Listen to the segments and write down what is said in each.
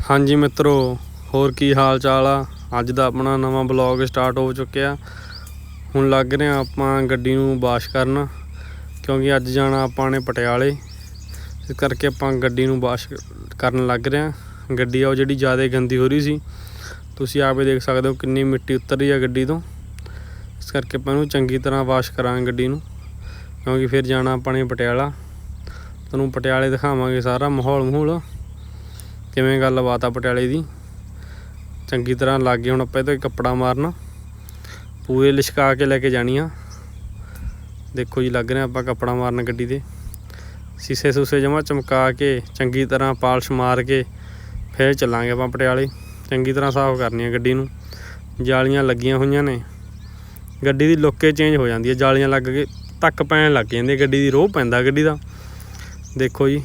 ਹਾਂਜੀ ਮਿੱਤਰੋ, ਹੋਰ ਕੀ ਹਾਲ ਚਾਲ ਆ? ਅੱਜ ਦਾ ਆਪਣਾ ਨਵਾਂ ਬਲੌਗ ਸਟਾਰਟ ਹੋ ਚੁੱਕਿਆ। ਹੁਣ ਲੱਗ ਰਹੇ ਆ ਆਪਾਂ ਗੱਡੀ ਨੂੰ ਵਾਸ਼ ਕਰਨ, ਕਿਉਂਕਿ ਅੱਜ ਜਾਣਾ ਆਪਾਂ ਨੇ ਪਟਿਆਲੇ। ਇਸ ਕਰਕੇ ਆਪਾਂ ਗੱਡੀ ਨੂੰ ਵਾਸ਼ ਕਰਨ ਲੱਗ ਰਹੇ ਆ ਗੱਡੀ ਆ, ਉਹ ਜਿਹੜੀ ਜ਼ਿਆਦਾ ਗੰਦੀ ਹੋ ਰਹੀ ਸੀ। ਤੁਸੀਂ ਆਪੇ ਦੇਖ ਸਕਦੇ ਹੋ ਕਿੰਨੀ ਮਿੱਟੀ ਉੱਤਰ ਰਹੀ ਆ ਗੱਡੀ ਤੋਂ। ਇਸ ਕਰਕੇ ਆਪਾਂ ਇਹਨੂੰ ਚੰਗੀ ਤਰ੍ਹਾਂ ਵਾਸ਼ ਕਰਾਂਗੇ ਗੱਡੀ ਨੂੰ, ਕਿਉਂਕਿ ਫਿਰ ਜਾਣਾ ਆਪਾਂ ਨੇ ਪਟਿਆਲਾ। ਤੁਹਾਨੂੰ ਪਟਿਆਲੇ ਦਿਖਾਵਾਂਗੇ ਸਾਰਾ ਮਾਹੌਲ ਮਾਹੌਲ ਕਿਵੇਂ ਗੱਲਬਾਤ ਆ ਪਟਿਆਲੇ ਦੀ? ਚੰਗੀ ਤਰ੍ਹਾਂ ਲੱਗ ਗਏ ਹੁਣ ਆਪਾਂ ਇਹ ਤੋਂ ਕੱਪੜਾ ਮਾਰਨਾ। ਪੂਰੇ ਲਿਸ਼ਕਾ ਕੇ ਲੈ ਕੇ ਜਾਣੀ ਆ ਦੇਖੋ ਜੀ, ਲੱਗ ਰਿਹਾ ਆਪਾਂ ਕੱਪੜਾ ਮਾਰਨ ਗੱਡੀ ਦੇ ਸੀਸੇ ਸੂਸੇ ਜਮਾ ਚਮਕਾ ਕੇ, ਚੰਗੀ ਤਰ੍ਹਾਂ ਪਾਲਿਸ਼ ਮਾਰ ਕੇ ਫਿਰ ਚੱਲਾਂਗੇ ਆਪਾਂ ਪਟਿਆਲੇ। ਚੰਗੀ ਤਰ੍ਹਾਂ ਸਾਫ਼ ਕਰਨੀ ਆ ਗੱਡੀ ਨੂੰ। ਜਾਲੀਆਂ ਲੱਗੀਆਂ ਹੋਈਆਂ ਨੇ। ਗੱਡੀ ਦੀ ਲੁੱਕੇ ਚੇਂਜ ਹੋ ਜਾਂਦੀ ਹੈ ਜਾਲੀਆਂ ਲੱਗ ਕੇ ਧੱਕ ਪੈਣ ਲੱਗ ਜਾਂਦੀ ਹੈ ਗੱਡੀ ਦੀ ਰੋਹ ਪੈਂਦਾ ਗੱਡੀ ਦਾ। ਦੇਖੋ ਜੀ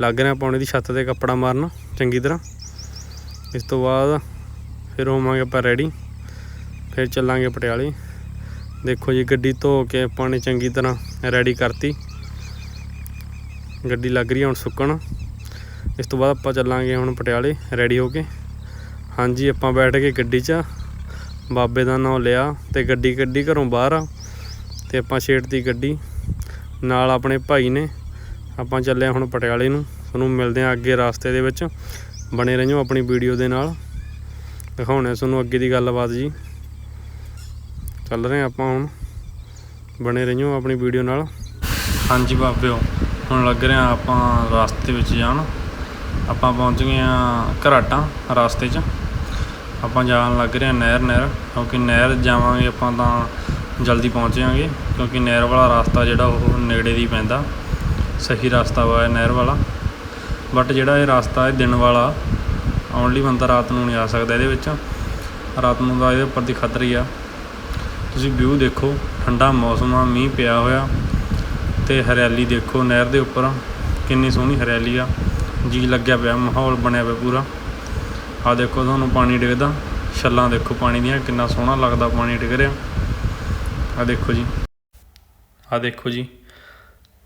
ਲੱਗ ਰਿਹਾ ਪਾਉਣੇ ਦੀ ਛੱਤ ਤੇ ਕੱਪੜਾ ਮਾਰਨ, ਚੰਗੀ ਤਰ੍ਹਾਂ। ਇਸ ਤੋਂ ਬਾਅਦ ਫਿਰ ਹੋਵਾਂਗੇ ਆਪਾਂ ਰੈਡੀ ਫਿਰ ਚੱਲਾਂਗੇ ਪਟਿਆਲੇ। ਦੇਖੋ ਜੀ, ਗੱਡੀ ਧੋ ਕੇ ਆਪਾਂ ਨੇ ਚੰਗੀ ਤਰ੍ਹਾਂ ਰੈਡੀ ਕਰਤੀ। ਗੱਡੀ ਲੱਗ ਰਹੀ ਹੁਣ ਸੁੱਕਣ। ਇਸ ਤੋਂ ਬਾਅਦ ਆਪਾਂ ਚੱਲਾਂਗੇ ਹੁਣ ਪਟਿਆਲੇ ਰੈਡੀ ਹੋ ਕੇ। ਹਾਂਜੀ, ਆਪਾਂ ਬੈਠ ਕੇ ਗੱਡੀ 'ਚ। ਬਾਬੇ ਦਾ ਨਾਮ ਲਿਆ ਤੇ ਗੱਡੀ ਗੱਡੀ ਘਰੋਂ ਬਾਹਰ। ਆ ਤੇ ਆਪਾਂ ਛੇੜਤੀ ਗੱਡੀ। ਨਾਲ ਆਪਣੇ ਭਾਈ ਨੇ ਆਪਾਂ ਚੱਲੇ ਹਾਂ ਹੁਣ ਪਟਿਆਲੇ ਨੂੰ। ਤੁਹਾਨੂੰ ਮਿਲਦੇ ਹਾਂ ਅੱਗੇ ਰਸਤੇ ਦੇ ਵਿੱਚ। ਬਣੇ ਰਹਿਓ ਆਪਣੀ ਵੀਡੀਓ ਦੇ ਨਾਲ। ਦਿਖਾਉਣੇ ਤੁਹਾਨੂੰ ਅੱਗੇ ਦੀ ਗੱਲਬਾਤ ਜੀ। ਚੱਲ ਰਹੇ ਹਾਂ ਆਪਾਂ ਹੁਣ। ਬਣੇ ਰਹਿਓ ਆਪਣੀ ਵੀਡੀਓ ਨਾਲ। ਹਾਂਜੀ ਬਾਬਿਓ, ਹੁਣ ਲੱਗ ਰਿਹਾ ਆਪਾਂ ਰਸਤੇ ਵਿੱਚ ਜਾਣ। ਆਪਾਂ ਪਹੁੰਚ ਗਏ ਆ ਘਰਾਟਾਂ ਰਸਤੇ 'ਚ। ਆਪਾਂ ਜਾਣ ਲੱਗ ਰਹੇ ਆ ਨਹਿਰ ਨਹਿਰ। ਕਿਉਂਕਿ ਨਹਿਰ ਜਾਵਾਂਗੇ ਆਪਾਂ ਤਾਂ ਜਲਦੀ ਪਹੁੰਚ ਜਾਵਾਂਗੇ ਕਿਉਂਕਿ ਨਹਿਰ ਵਾਲਾ ਰਸਤਾ ਜਿਹੜਾ ਉਹ ਨੇੜੇ ਦੀ ਪੈਂਦਾ। ਸਹੀ ਰਸਤਾ ਵਾ ਇਹ ਨਹਿਰ ਵਾਲਾ। ਬਟ ਜਿਹੜਾ ਇਹ ਰਸਤਾ ਹੈ ਦਿਨ ਵਾਲਾ, ਆਉਣ ਲਈ ਬੰਦਾ ਰਾਤ ਨੂੰ ਨਹੀਂ ਆ ਸਕਦਾ ਇਹਦੇ ਵਿੱਚ। ਰਾਤ ਨੂੰ ਦਾ ਇਹਦੇ ਉੱਪਰ ਦੀ ਖਤਰਾ ਹੀ ਆ। ਤੁਸੀਂ ਵਿਊ ਦੇਖੋ, ਠੰਡਾ ਮੌਸਮ ਆ, ਮੀਂਹ ਪਿਆ ਹੋਇਆ। ਤੇ ਹਰਿਆਲੀ ਦੇਖੋ, ਨਹਿਰ ਦੇ ਉੱਪਰ ਕਿੰਨੀ ਸੋਹਣੀ ਹਰਿਆਲੀ ਆ। ਜੀ ਲੱਗਿਆ ਪਿਆ, ਮਾਹੌਲ ਬਣਿਆ ਪਿਆ ਪੂਰਾ। ਆ ਦੇਖੋ, ਤੁਹਾਨੂੰ ਪਾਣੀ ਡਿੱਗਦਾ। ਛੱਲਾਂ ਦੇਖੋ ਪਾਣੀ ਦੀਆਂ, ਕਿੰਨਾ ਸੋਹਣਾ ਲੱਗਦਾ ਪਾਣੀ ਡਿੱਗ ਰਿਹਾ। ਆ ਦੇਖੋ ਜੀ। ਆ ਦੇਖੋ ਜੀ।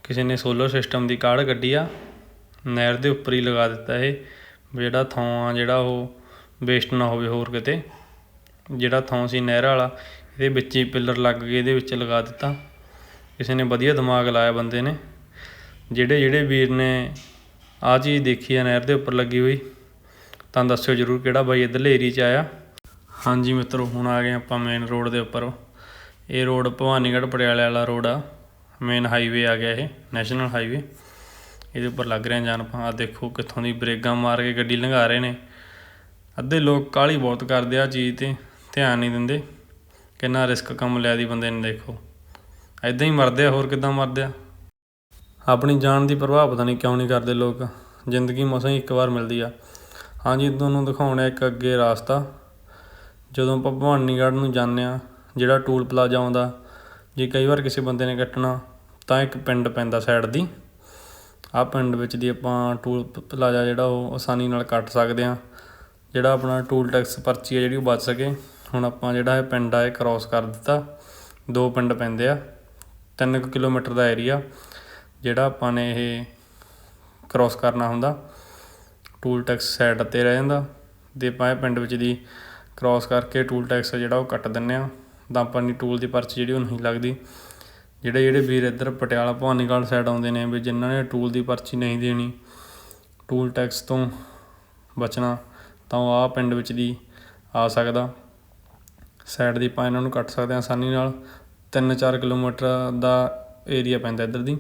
ਕਿਸੇ ਨੇ ਸੋਲਰ ਸਿਸਟਮ ਦੀ ਕਾਢ ਕੱਢੀ ਆ, ਨਹਿਰ ਦੇ ਉੱਪਰ ਹੀ ਲਗਾ ਦਿੱਤਾ ਇਹ ਜਿਹੜਾ ਥਾਂ ਆ, ਜਿਹੜਾ ਉਹ ਵੇਸਟ ਨਾ ਹੋਵੇ ਹੋਰ ਕਿਤੇ, ਜਿਹੜਾ ਥਾਂ ਸੀ ਨਹਿਰ ਵਾਲਾ, ਇਹਦੇ ਵਿੱਚ ਹੀ ਪਿੱਲਰ ਲੱਗ ਕੇ ਇਹਦੇ ਵਿੱਚ ਲਗਾ ਦਿੱਤਾ। ਕਿਸੇ ਨੇ ਵਧੀਆ ਦਿਮਾਗ ਲਾਇਆ ਬੰਦੇ ਨੇ। ਜਿਹੜੇ ਜਿਹੜੇ ਵੀਰ ਨੇ ਆਹ ਚੀਜ਼ ਦੇਖੀ ਆ ਨਹਿਰ ਦੇ ਉੱਪਰ ਲੱਗੀ ਹੋਈ, ਤਾਂ ਦੱਸਿਓ ਜਰੂਰ ਕਿਹੜਾ ਬਾਈ ਇੱਧਰਲੇ ਏਰੀਆ 'ਚ ਆਇਆ। ਹਾਂਜੀ ਮਿੱਤਰੋ, ਹੁਣ ਆ ਗਏ ਆਪਾਂ ਮੇਨ ਰੋਡ ਦੇ ਉੱਪਰ। ਇਹ ਰੋਡ ਭਵਾਨੀਗੜ੍ਹ ਪਟਿਆਲੇ ਵਾਲਾ ਰੋਡ ਆ। ਮੇਨ ਹਾਈਵੇ ਆ ਗਿਆ ਇਹ ਨੈਸ਼ਨਲ ਹਾਈਵੇ ਇਹਦੇ ਉੱਪਰ ਲੱਗ ਰਿਹਾ ਜਾਨ ਆ ਦੇਖੋ ਕਿੱਥੋਂ ਦੀ ਬ੍ਰੇਕਾਂ ਮਾਰ ਕੇ ਗੱਡੀ ਲੰਘਾ ਰਹੇ ਨੇ। ਅੱਧੇ ਲੋਕ ਕਾਲੀ ਬਹੁਤ ਕਰਦੇ ਆ ਚੀਜ਼ ਤੇ, ਧਿਆਨ ਨਹੀਂ ਦਿੰਦੇ। ਕਿੰਨਾ ਰਿਸਕ ਕੰਮ ਲਿਆ ਦੀ ਬੰਦੇ ਨੇ, ਦੇਖੋ। ਐਦਾਂ ਹੀ ਮਰਦੇ ਆ, ਹੋਰ ਕਿੱਦਾਂ ਮਰਦੇ ਆ। ਆਪਣੀ ਜਾਨ ਦੀ ਪਰਵਾਹ ਪਤਾ ਨਹੀਂ ਕਿਉਂ ਨਹੀਂ ਕਰਦੇ ਲੋਕ। ਜ਼ਿੰਦਗੀ ਮਸਾਂ ਹੀ ਇੱਕ ਵਾਰ ਮਿਲਦੀ ਆ। ਹਾਂਜੀ ਤੁਹਾਨੂੰ ਦਿਖਾਉਣਾ ਇੱਕ ਅੱਗੇ ਰਾਸਤਾ। ਜਦੋਂ ਆਪਾਂ ਭਵਾਨੀਗੜ੍ਹ ਨੂੰ ਜਾਂਦੇ ਆ, ਜਿਹੜਾ ਟੂਲ ਪਲਾਜ਼ਾ ਆਉਂਦਾ ਜੇ ਕਈ ਵਾਰ ਕਿਸੇ ਬੰਦੇ ਨੇ ਕੱਟਣਾ, ਤਾਂ ਇੱਕ ਪਿੰਡ ਪੈਂਦਾ ਸਾਈਡ ਦੀ। ਆਹ ਪਿੰਡ ਵਿੱਚ ਦੀ ਆਪਾਂ ਟੂਲ ਪਲਾਜ਼ਾ ਜਿਹੜਾ ਉਹ ਆਸਾਨੀ ਨਾਲ ਕੱਟ ਸਕਦੇ ਆ ਜਿਹੜਾ ਆਪਣਾ ਟੂਲ ਟੈਕਸ ਪਰਚੀ ਹੈ ਜਿਹੜੀ ਉਹ ਬਚ ਸਕੇ। ਹੁਣ ਆਪਾਂ ਜਿਹੜਾ ਇਹ ਪਿੰਡ ਆ, ਇਹ ਕ੍ਰਾਸ ਕਰ ਦਿੱਤਾ। ਦੋ ਪਿੰਡ ਪੈਂਦੇ ਆ। 3 ਕਿਲੋਮੀਟਰ ਦਾ ਏਰੀਆ ਜਿਹੜਾ ਆਪਾਂ ਨੇ ਇਹ ਕ੍ਰਾਸ ਕਰਨਾ ਹੁੰਦਾ ਟੂਲ ਟੈਕਸ ਸਾਈਡ ਤੇ ਰਹਿ ਜਾਂਦਾ। ਤੇ ਆਪਾਂ ਇਹ ਪਿੰਡ ਵਿੱਚ ਦੀ ਕ੍ਰਾਸ ਕਰਕੇ ਟੂਲ ਟੈਕਸ ਜਿਹੜਾ ਉਹ ਕੱਟ ਦਿੰਨੇ ਆ ਤਾਂ ਆਪਾਂ ਨੂੰ ਟੂਲ ਦੀ ਪਰਚੀ ਜਿਹੜੀ ਉਹ ਨਹੀਂ ਲੱਗਦੀ। ਜਿਹੜੇ ਜਿਹੜੇ ਵੀਰ ਇੱਧਰ ਪਟਿਆਲਾ ਭਵਾਨੀਗੜ੍ਹ ਸਾਈਡ ਆਉਂਦੇ ਨੇ ਵੀ ਜਿਨ੍ਹਾਂ ਨੇ ਟੂਲ ਦੀ ਪਰਚੀ ਨਹੀਂ ਦੇਣੀ, ਟੂਲ ਟੈਕਸ ਤੋਂ ਬਚਣਾ ਤਾਂ ਉਹ ਆਹ ਪਿੰਡ ਵਿੱਚ ਦੀ ਆ ਸਕਦਾ। ਸਾਈਡ ਦੀ ਆਪਾਂ ਇਹਨਾਂ ਨੂੰ ਕੱਟ ਸਕਦੇ ਹਾਂ ਆਸਾਨੀ ਨਾਲ। 3-4 ਕਿਲੋਮੀਟਰ ਦਾ ਏਰੀਆ ਪੈਂਦਾ ਇੱਧਰ ਦੀ।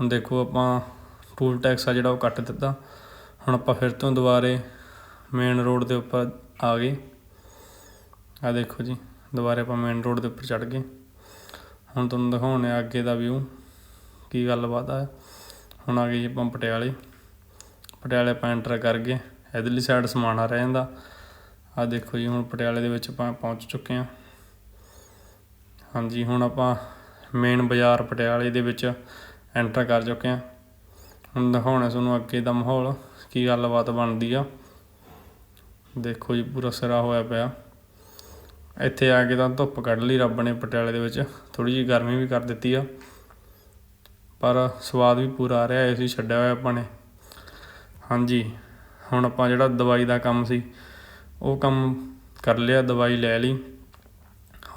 ਹੁਣ ਦੇਖੋ ਆਪਾਂ ਟੂਲ ਟੈਕਸ ਆ ਜਿਹੜਾ ਉਹ ਕੱਟ ਦਿੱਤਾ। ਹੁਣ ਆਪਾਂ ਫਿਰ ਤੋਂ ਦੁਬਾਰੇ ਮੇਨ ਰੋਡ ਦੇ ਉੱਪਰ ਆ ਗਏ। ਆ ਦੇਖੋ ਜੀ। ਦੁਬਾਰੇ ਆਪਾਂ ਮੇਨ ਰੋਡ ਦੇ ਉੱਪਰ ਚੜ ਗਏ। ਹੁਣ ਤੁਹਾਨੂੰ ਦਿਖਾਉਣੇ ਆ ਅੱਗੇ ਦਾ ਵਿਊ ਕੀ ਗੱਲਬਾਤ ਆ। ਹੁਣ ਆ ਗਏ ਜੀ ਆਪਾਂ ਪਟਿਆਲੇ। ਪਟਿਆਲੇ ਆਪਾਂ ਐਂਟਰ ਕਰ ਗਏ। ਇਧਰਲੀ ਸਾਈਡ ਸਮਾਨ ਆ ਰਹਿ ਜਾਂਦਾ ਆ ਦੇਖੋ ਜੀ, ਹੁਣ ਪਟਿਆਲੇ ਦੇ ਵਿੱਚ ਆਪਾਂ ਪਹੁੰਚ ਚੁੱਕੇ ਹਾਂ। ਹਾਂਜੀ, ਹੁਣ ਆਪਾਂ ਮੇਨ ਬਾਜ਼ਾਰ ਪਟਿਆਲੇ ਦੇ ਵਿੱਚ ਐਂਟਰ ਕਰ ਚੁੱਕੇ ਹਾਂ। ਹੁਣ ਦਿਖਾਉਣਾ ਤੁਹਾਨੂੰ ਅੱਗੇ ਦਾ ਮਾਹੌਲ, ਕੀ ਗੱਲਬਾਤ ਬਣਦੀ ਆ। ਦੇਖੋ ਜੀ, ਪੂਰਾ ਸਿਰਾ ਹੋਇਆ ਪਿਆ। ਇੱਥੇ ਆ ਕੇ ਤਾਂ ਧੁੱਪ ਕੱਢ ਲਈ ਰੱਬ ਨੇ ਪਟਿਆਲੇ ਦੇ ਵਿੱਚ। ਥੋੜੀ ਜਿਹੀ ਗਰਮੀ ਵੀ ਕਰ ਦਿੱਤੀ ਆ। ਪਰ ਸਵਾਦ ਵੀ ਪੂਰਾ ਆ ਰਿਹਾ, ਏਸੀ ਛੱਡਿਆ ਹੋਇਆ ਆਪਾਂ ਨੇ। ਹਾਂਜੀ, ਹੁਣ ਆਪਾਂ ਜਿਹੜਾ ਦਵਾਈ ਦਾ ਕੰਮ ਸੀ, ਉਹ ਕੰਮ ਕਰ ਲਿਆ, ਦਵਾਈ ਲੈ ਲਈ।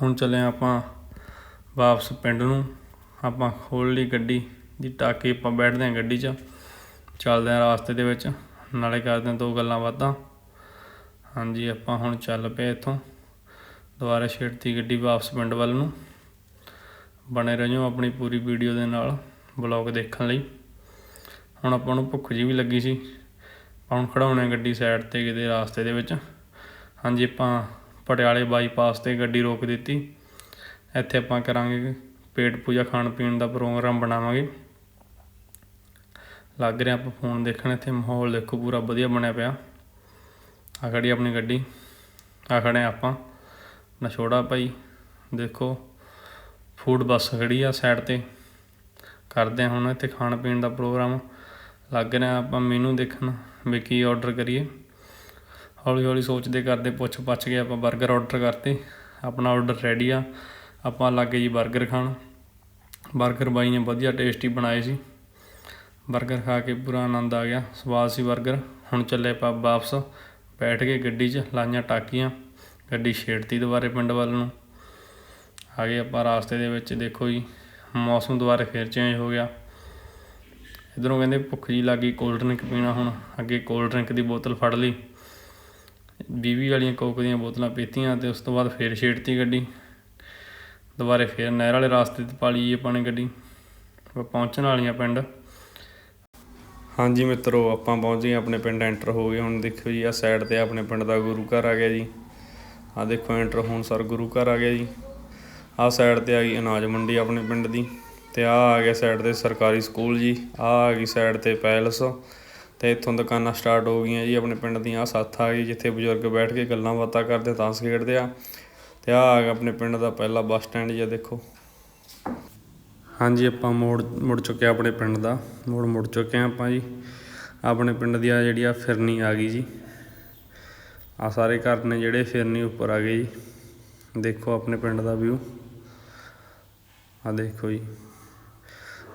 ਹੁਣ ਚੱਲੇ ਆਪਾਂ ਵਾਪਸ ਪਿੰਡ ਨੂੰ। ਆਪਾਂ ਖੋਲ ਲਈ ਗੱਡੀ ਦੀ ਟਾਕੀ, ਆਪਾਂ ਬੈਠਦੇ ਹਾਂ ਗੱਡੀ 'ਚ। ਚੱਲਦੇ ਹਾਂ ਰਾਸਤੇ ਦੇ ਵਿੱਚ, ਨਾਲੇ ਕਰਦੇ ਹਾਂ ਦੋ ਗੱਲਾਂ ਬਾਤਾਂ। ਹਾਂਜੀ, ਆਪਾਂ ਹੁਣ ਚੱਲ ਪਏ ਇੱਥੋਂ। ਦੁਬਾਰਾ ਛੇੜਤੀ ਗੱਡੀ ਵਾਪਸ ਪਿੰਡ ਵੱਲ ਨੂੰ। ਬਣੇ ਰਹਿਓ ਆਪਣੀ ਪੂਰੀ ਵੀਡੀਓ ਦੇ ਨਾਲ ਬਲੌਗ ਦੇਖਣ ਲਈ। ਹੁਣ ਆਪਾਂ ਨੂੰ ਭੁੱਖ ਜੀ ਵੀ ਲੱਗੀ ਸੀ। ਆਪਾਂ ਹੁਣ ਖੜਾਉਣੇ ਗੱਡੀ ਸਾਈਡ ਤੇ ਕਿਤੇ ਰਾਸਤੇ ਦੇ ਵਿੱਚ। ਹਾਂਜੀ, ਆਪਾਂ ਪਟਿਆਲੇ ਬਾਈਪਾਸ ਤੇ ਗੱਡੀ ਰੋਕ ਦਿੱਤੀ। ਇੱਥੇ ਆਪਾਂ ਕਰਾਂਗੇ ਪੇਟ ਪੂਜਾ, ਖਾਣ ਪੀਣ ਦਾ ਪ੍ਰੋਗਰਾਮ ਬਣਾਵਾਂਗੇ। ਲੱਗ ਰਿਹਾ ਆਪਾਂ ਫੋਨ ਦੇਖਣ, ਇੱਥੇ ਮਾਹੌਲ ਦੇਖੋ ਪੂਰਾ ਵਧੀਆ ਬਣਿਆ ਪਿਆ। ਆ ਖੜੀ ਆਪਣੀ ਗੱਡੀ। ਆ ਖੜੇ ਆਪਾਂ। ਨਛੋੜਾ ਭਾਈ, ਦੇਖੋ ਫੂਡ ਬੱਸ ਖੜੀ ਆ ਸਾਈਡ ਤੇ। ਕਰਦੇ ਆ ਹੁਣ ਇੱਥੇ ਖਾਣ ਪੀਣ ਦਾ ਪ੍ਰੋਗਰਾਮ ਲੱਗ ਰਿਹਾ ਆਪਾਂ ਮੈਨੂ ਦੇਖਣ ਵੀ ਕੀ ਆਰਡਰ ਕਰੀਏ। ਹੌਲੀ ਹੌਲੀ ਸੋਚਦੇ ਕਰਦੇ ਪੁੱਛ ਪੱਛ ਕੇ ਆਪਾਂ 버ਗਰ ਆਰਡਰ ਕਰਤੇ। ਆਪਣਾ ਆਰਡਰ ਰੈਡੀ ਆ। ਆਪਾਂ ਲੱਗੇ ਜੀ 버ਗਰ ਖਾਣ। 버ਗਰ ਬਾਈ ਨੇ ਵਧੀਆ ਟੇਸਟੀ ਬਣਾਏ ਸੀ। 버ਗਰ ਖਾ ਕੇ ਪੂਰਾ ਆਨੰਦ ਆ ਗਿਆ। ਸਵਾਦ ਸੀ 버ਗਰ ਹੁਣ ਚੱਲੇ ਆਪਾਂ ਵਾਪਸ। ਬੈਠ ਕੇ ਗੱਡੀ 'ਚ ਲਾਈਆਂ ਟਾਕੀਆਂ। ਗੱਡੀ ਛੇੜਤੀ ਦੁਬਾਰੇ ਪਿੰਡ ਵੱਲ ਨੂੰ। ਆ ਗਏ ਆਪਾਂ ਰਾਸਤੇ ਦੇ ਵਿੱਚ, ਦੇਖੋ ਜੀ, ਮੌਸਮ ਦੁਬਾਰੇ ਫੇਰ ਚੇਂਜ ਹੋ ਗਿਆ। ਇਧਰੋਂ ਕਹਿੰਦੇ ਭੁੱਖ ਜੀ ਲੱਗੀ ਕੋਲਡ ਡਰਿੰਕ ਪੀਣਾ ਹੁਣ। ਅੱਗੇ ਕੋਲਡ ਡਰਿੰਕ ਦੀ ਬੋਤਲ ਫੜ ਲਈ। 20 ਵਾਲੀਆਂ ਕੋਕ ਦੀਆਂ ਬੋਤਲਾਂ ਪੀਤੀਆਂ ਤੇ ਉਸ ਤੋਂ ਬਾਅਦ ਫੇਰ ਛੇੜਤੀ ਗੱਡੀ। ਦੁਬਾਰੇ ਫੇਰ ਨਹਿਰ ਵਾਲੇ ਰਾਸਤੇ ਤੇ ਪਾ ਲਈ ਆਪਾਂ ਨੇ ਗੱਡੀ। ਆਪਾਂ ਪਹੁੰਚਣ ਵਾਲੀਆਂ ਪਿੰਡ। ਹਾਂਜੀ ਮਿੱਤਰੋ, ਆਪਾਂ ਪਹੁੰਚ ਗਏ ਆਪਣੇ ਪਿੰਡ ਐਂਟਰ ਹੋ ਗਏ। ਹੁਣ ਦੇਖੋ ਜੀ ਆ ਸਾਈਡ ਤੇ ਆਪਣੇ ਪਿੰਡ ਦਾ ਗੁਰੂ ਘਰ ਆ ਗਿਆ ਜੀ। ਆ ਦੇਖੋ ਐਂਟਰ ਹੋਣ ਸਰ ਗੁਰੂ ਘਰ ਆ ਗਿਆ ਜੀ। ਆ ਸਾਈਡ ਤੇ ਆ ਗਈ ਅਨਾਜ ਮੰਡੀ ਆਪਣੇ ਪਿੰਡ ਦੀ ਤੇ ਆ ਆ ਗਿਆ ਸਾਈਡ ਤੇ ਸਰਕਾਰੀ ਸਕੂਲ ਜੀ। ਆ ਆ ਗਈ ਸਾਈਡ ਤੇ ਪੈਲਸ ਤੇ ਇੱਥੋਂ ਦੁਕਾਨਾਂ ਸਟਾਰਟ ਹੋ ਗਈਆਂ ਜੀ ਆਪਣੇ ਪਿੰਡ ਦੀਆਂ। ਆ ਸੱਥ ਆ ਗਈ ਜਿੱਥੇ ਬਜ਼ੁਰਗ ਬੈਠ ਕੇ ਗੱਲਾਂ ਬਾਤਾਂ ਕਰਦੇ ਤਾਂ ਖੇਡਦੇ ਆ। ਤੇ ਆ ਆ ਗਿਆ ਆਪਣੇ ਪਿੰਡ ਦਾ ਪਹਿਲਾ ਬੱਸ ਸਟੈਂਡ ਜੀ ਆ ਦੇਖੋ। ਹਾਂਜੀ, ਆਪਾਂ ਮੋੜ, ਮੁੜ ਚੁੱਕੇ ਆਪਣੇ ਪਿੰਡ ਦਾ। ਮੋੜ ਮੁੜ ਚੁੱਕੇ ਹਾਂ ਆਪਾਂ ਜੀ। ਆਪਣੇ ਪਿੰਡ ਦੀ ਆ ਜਿਹੜੀ ਆ ਫਿਰਨੀ ਆ ਗਈ ਜੀ। ਆ ਸਾਰੇ ਘਰ ਨੇ ਜਿਹੜੇ ਫਿਰਨੀ ਉੱਪਰ ਆ ਗਏ ਜੀ। ਦੇਖੋ ਆਪਣੇ ਪਿੰਡ ਦਾ ਵਿਊ ਆ ਦੇਖੋ ਜੀ।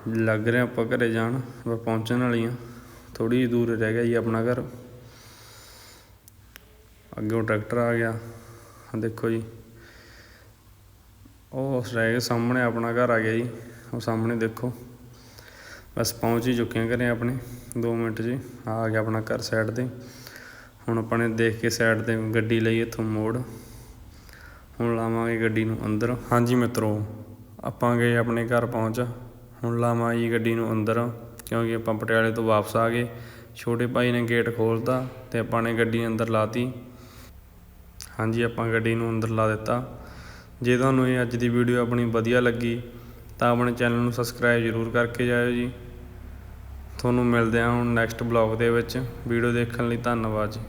ਲੱਗ ਰਿਹਾ ਆਪਾਂ ਘਰੇ ਜਾਣ, ਆਪਾਂ ਪਹੁੰਚਣ ਵਾਲੀਆਂ। ਥੋੜੀ ਜਿਹੀ ਦੂਰ ਰਹਿ ਗਿਆ ਜੀ ਆਪਣਾ ਘਰ। ਅੱਗੇ ਟਰੈਕਟਰ ਆ ਗਿਆ। ਆ ਦੇਖੋ ਜੀ। ਉਹ ਰਹਿ ਗਿਆ ਸਾਹਮਣੇ ਆਪਣਾ ਘਰ ਆ ਗਿਆ ਜੀ। ਉਹ ਸਾਹਮਣੇ ਦੇਖੋ। ਬਸ ਪਹੁੰਚ ਹੀ ਚੁੱਕੇ ਹਾਂ ਘਰੇ ਆਪਣੇ। 2 ਮਿੰਟ ਜੀ, ਆ ਗਿਆ ਆਪਣਾ ਘਰ ਸਾਈਡ ਤੇ। ਹੁਣ ਆਪਾਂ ਨੇ ਦੇਖ ਕੇ ਸਾਈਡ ਤੇ ਗੱਡੀ ਲਈ ਇੱਥੋਂ ਮੋੜ। ਹੁਣ ਲਾਵਾਂਗੇ ਗੱਡੀ ਨੂੰ ਅੰਦਰ। ਹਾਂਜੀ ਮਿੱਤਰੋ, ਆਪਾਂ ਗਏ ਆਪਣੇ ਘਰ ਪਹੁੰਚ। ਹੁਣ ਲਾਵਾਂ ਜੀ ਗੱਡੀ ਨੂੰ ਅੰਦਰ, ਕਿਉਂਕਿ ਆਪਾਂ ਪਟਿਆਲੇ ਤੋਂ ਵਾਪਸ ਆ ਗਏ। ਛੋਟੇ ਭਾਈ ਨੇ ਗੇਟ ਖੋਲਤਾ ਤੇ ਆਪਾਂ ਨੇ ਗੱਡੀ ਅੰਦਰ ਲਾਤੀ। ਹਾਂਜੀ, ਆਪਾਂ ਗੱਡੀ ਨੂੰ ਅੰਦਰ ਲਾ ਦਿੱਤਾ। ਜੇ ਤੁਹਾਨੂੰ ਇਹ ਅੱਜ ਦੀ ਵੀਡੀਓ ਆਪਣੀ ਵਧੀਆ ਲੱਗੀ, ਤਾਂ ਆਪਣੇ ਚੈਨਲ ਨੂੰ ਸਬਸਕ੍ਰਾਈਬ ਜ਼ਰੂਰ ਕਰਕੇ ਜਾਇਓ ਜੀ। ਤੁਹਾਨੂੰ ਮਿਲਦੇ ਹਾਂ ਹੁਣ ਨੈਕਸਟ ਬਲੌਗ ਦੇ ਵਿੱਚ। ਵੀਡੀਓ ਦੇਖਣ ਲਈ ਧੰਨਵਾਦ ਜੀ।